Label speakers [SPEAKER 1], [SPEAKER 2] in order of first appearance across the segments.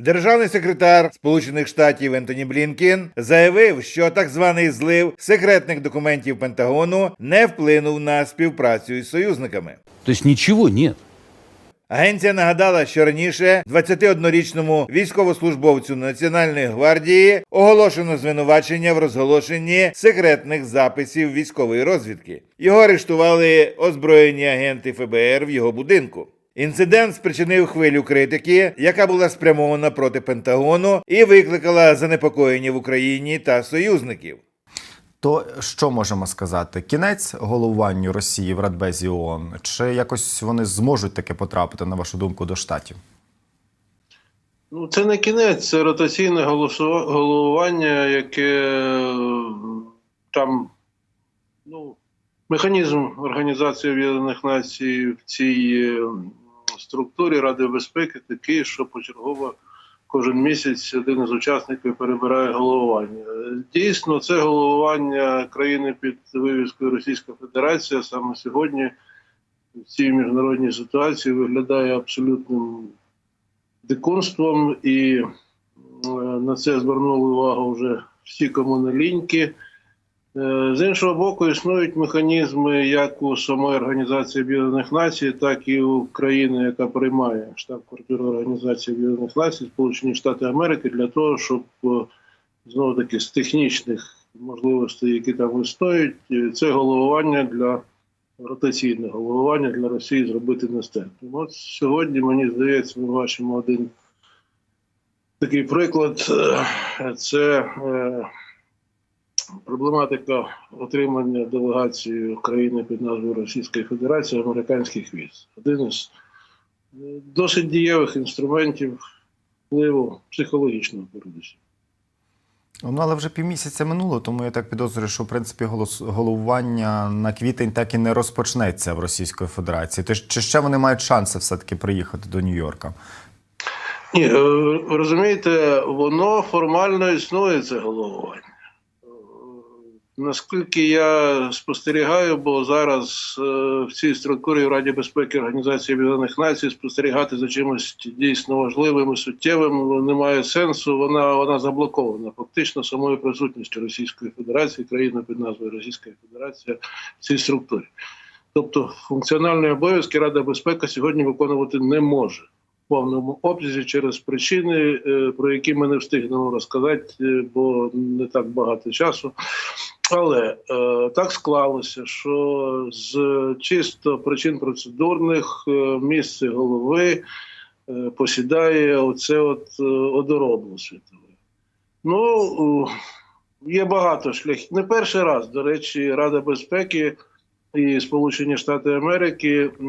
[SPEAKER 1] Державний секретар Сполучених Штатів Ентоні Блінкін заявив, що так званий злив секретних документів Пентагону не вплинув на співпрацю із союзниками.
[SPEAKER 2] То есть ничего нет.
[SPEAKER 1] Агенція нагадала, що раніше 21-річному військовослужбовцю Національної гвардії оголошено звинувачення в розголошенні секретних записів військової розвідки. Його арештували озброєні агенти ФБР в його будинку. Інцидент спричинив хвилю критики, яка була спрямована проти Пентагону і викликала занепокоєння в Україні та союзників.
[SPEAKER 3] То що можемо сказати? Кінець головуванню Росії в Радбезі ООН? Чи якось вони зможуть таки потрапити, на вашу думку, до штатів?
[SPEAKER 4] Ну, це не кінець, це ротаційне головування, яке там ну, механізм Організації Об'єднаних Націй в цій структурі Ради безпеки такий, що почергово кожен місяць один із учасників перебирає головування. Е, Дійсно, це головування країни під вивіскою Російська Федерація саме сьогодні в цій міжнародній ситуації виглядає абсолютним дикунством, і е, на це звернули увагу вже всі комуналіньки. Е, З іншого боку, існують механізми як у самої Організації Об'єднаних Націй, так і у країни, яка приймає штаб-квартиру Організації Об'єднаних Націй, Сполучені Штати Америки, для того, щоб знову таки з технічних можливостей, які там існують, е, це головування для ротаційне головування для Росії зробити нестерпним. От сьогодні, мені здається, ми бачимо один такий приклад. Е, Це е, проблематика отримання делегації країни під назвою Російської Федерації американських віз. Один із е, досить дієвих інструментів впливу психологічного передусім.
[SPEAKER 3] Ну, але вже півмісяця минуло, тому я так підозрюю, що в принципі голос- головування на квітень так і не розпочнеться в Російської Федерації. Тож чи ще вони мають шанси все-таки приїхати до Нью-Йорка?
[SPEAKER 4] Ні, е, розумієте, воно формально існує це головування. Наскільки я спостерігаю, бо зараз е, в цій структурі в Раді безпеки Організації Об'єднаних Націй спостерігати за чимось дійсно важливим і суттєвим немає сенсу. Вона вона заблокована фактично самою присутністю Російської Федерації, країни під назвою Російська Федерація в цій структурі. Тобто функціональні обов'язки Рада безпеки сьогодні виконувати не може в повному обсязі через причини, е, про які ми не встигнемо розказати, е, бо не так багато часу. Але е, так склалося, що з чисто причин процедурних е, місце голови е, посідає оце от е, одоробло світове. Ну, е, є багато шляхів. Не перший раз, до речі, Рада безпеки і Сполучені Штати Америки, е,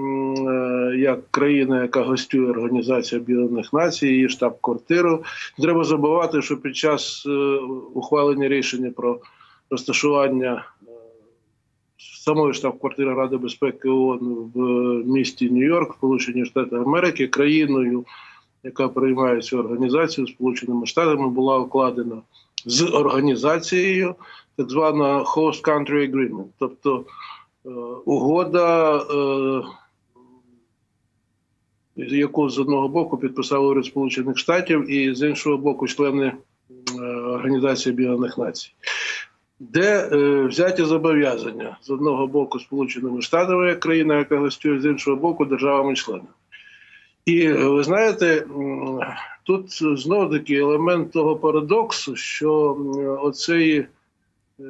[SPEAKER 4] як країна, яка гостює Організацію Об'єднаних Націй, її штаб-квартиру. Треба забувати, що під час е, ухвалення рішення про розташування е, самої штаб-квартири Ради безпеки ООН в місті Нью-Йорк, Сполучені Штати Америки, країною, яка приймає цю організацію Сполученими Штатами, була укладена з організацією так звана Host Country Agreement, тобто е, угода, е, яку з одного боку підписали уряд Сполучених Штатів, і з іншого боку, члени Організації Об'єднаних Націй, де е, взяті зобов'язання з одного боку Сполученими Штатами, як країна, яка гостює, з іншого боку, державами-членами. І е, ви знаєте, тут знову таки елемент того парадоксу, що оцей е,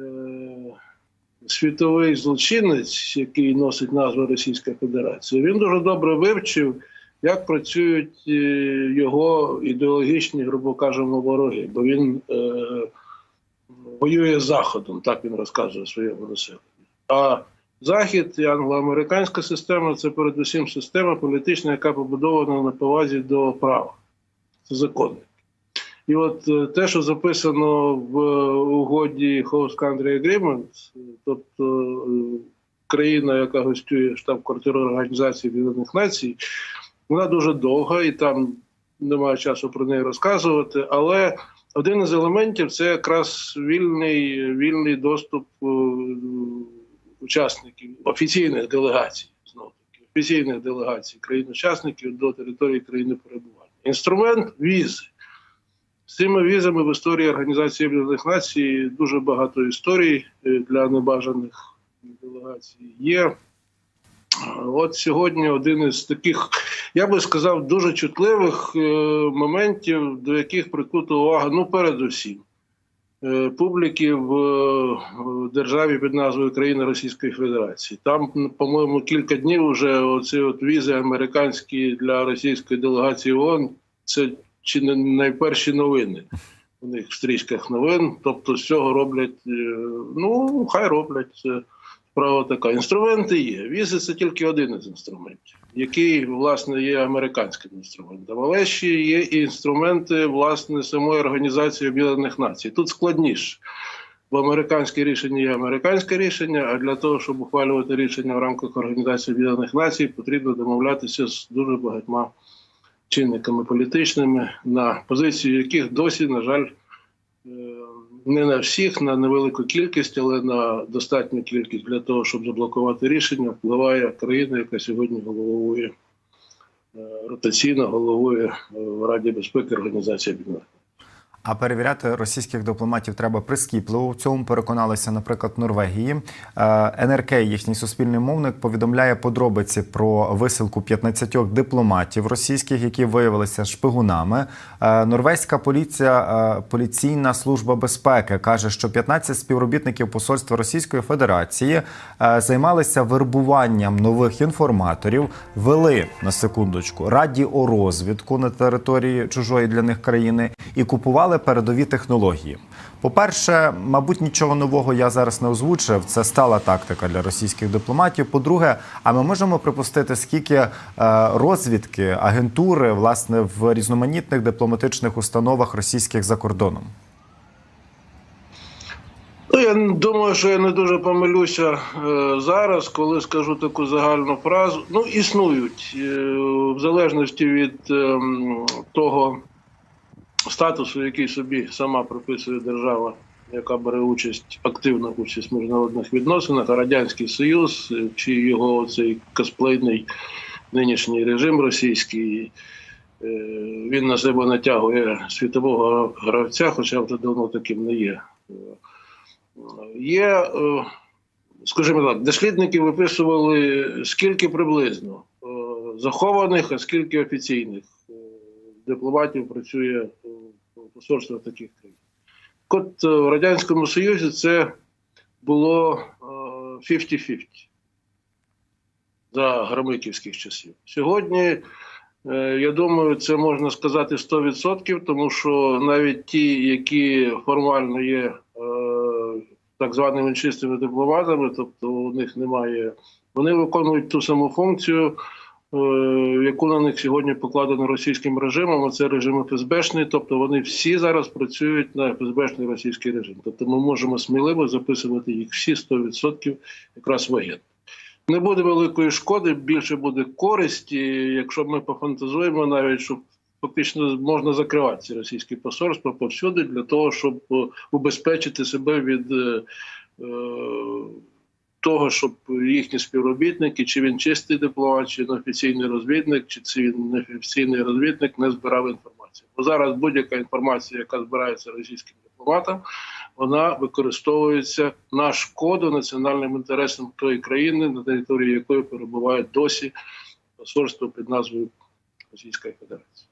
[SPEAKER 4] світовий злочинець, який носить назву Російська Федерація, він дуже добре вивчив, як працюють е, його ідеологічні, грубо кажемо, вороги, бо він е, воює з Заходом, так він розказує своєму населенню. А Захід і англоамериканська система це передусім система політична, яка побудована на повазі до права. Це закони. І от е, те, що записано в угоді Host Country Agreement, е, тобто е, країна, яка гостює штаб-квартиру Організації Об'єднаних Націй, вона дуже довга і там немає часу про неї розказувати. Але один із елементів це якраз вільний, вільний доступ е, учасників офіційних делегацій, знову таки, офіційних делегацій країн-учасників до території країни перебування. Інструмент візи. З цими візами в історії Організації Об'єднаних Націй дуже багато історій е, для небажаних делегацій є. От сьогодні один із таких, я би сказав, дуже чутливих е, моментів, до яких прикута увага, ну, передусім, е, публіки в, е, державі під назвою Країна Російської Федерації. Там, по-моєму, кілька днів вже оці от візи американські для російської делегації ООН, це чи не найперші новини у них в стрічках новин. Тобто з цього роблять, ну, хай роблять. Це справа така. Інструменти є. Візи це тільки один із інструментів, який, власне, є американським інструментом. Але ще є і інструменти, власне, самої Організації Об'єднаних Націй. Тут складніше. Бо американське рішення є американське рішення, а для того, щоб ухвалювати рішення в рамках Організації Об'єднаних Націй, потрібно домовлятися з дуже багатьма чинниками політичними, на позицію яких досі, на жаль, не на всіх, на невелику кількість, але на достатню кількість для того, щоб заблокувати рішення, впливає країна, яка сьогодні головує е, ротаційно головує е, в Раді безпеки Організації Об'єднаних.
[SPEAKER 3] А перевіряти російських дипломатів треба прискіпливо. В цьому переконалися, наприклад, Норвегії. Е, НРК, їхній суспільний мовник, повідомляє подробиці про висилку 15 дипломатів російських, які виявилися шпигунами. Е, Норвезька поліція, е, поліційна служба безпеки каже, що 15 співробітників посольства Російської Федерації займалися вербуванням нових інформаторів, вели на секундочку радіорозвідку на території чужої для них країни і купували передові технології. По-перше, мабуть, нічого нового я зараз не озвучив. Це стала тактика для російських дипломатів. По-друге, а ми можемо припустити, скільки е, розвідки, агентури власне в різноманітних дипломатичних установах російських за кордоном.
[SPEAKER 4] Ну, я думаю, що я не дуже помилюся е, зараз, коли скажу таку загальну фразу. Ну, існують е, в залежності від е, того статусу, який собі сама прописує держава, яка бере участь, активну участь в міжнародних відносинах, а Радянський Союз е, чи його цей косплейний нинішній режим російський. е, Він на себе натягує світового гравця, хоча вже давно таким не є. Є, е, скажімо так, дослідники виписували скільки приблизно захованих, а скільки офіційних дипломатів працює в посольствах таких країн. От е, в Радянському Союзі це було е, 50-50 за громиківських часів. Сьогодні, е, я думаю, це можна сказати 100%, тому що навіть ті, які формально є е, так званими чистими дипломатами, тобто у них немає, вони виконують ту саму функцію, е, яку на них сьогодні покладено російським режимом, а це режим ФСБшний, тобто вони всі зараз працюють на ФСБшний російський режим. Тобто ми можемо сміливо записувати їх всі 100% якраз воєнних. Не буде великої шкоди, більше буде користі, якщо ми пофантазуємо навіть, що фактично можна закривати ці російські посольства повсюди для того, щоб е, убезпечити себе від е, е, того, щоб їхні співробітники, чи він чистий дипломат, чи він офіційний розвідник, чи це він неофіційний розвідник, не збирав інформацію. Бо зараз будь-яка інформація, яка збирається російським дипломатом, вона використовується на шкоду національним інтересам тої країни, на території якої перебуває досі посольство під назвою Російської Федерації.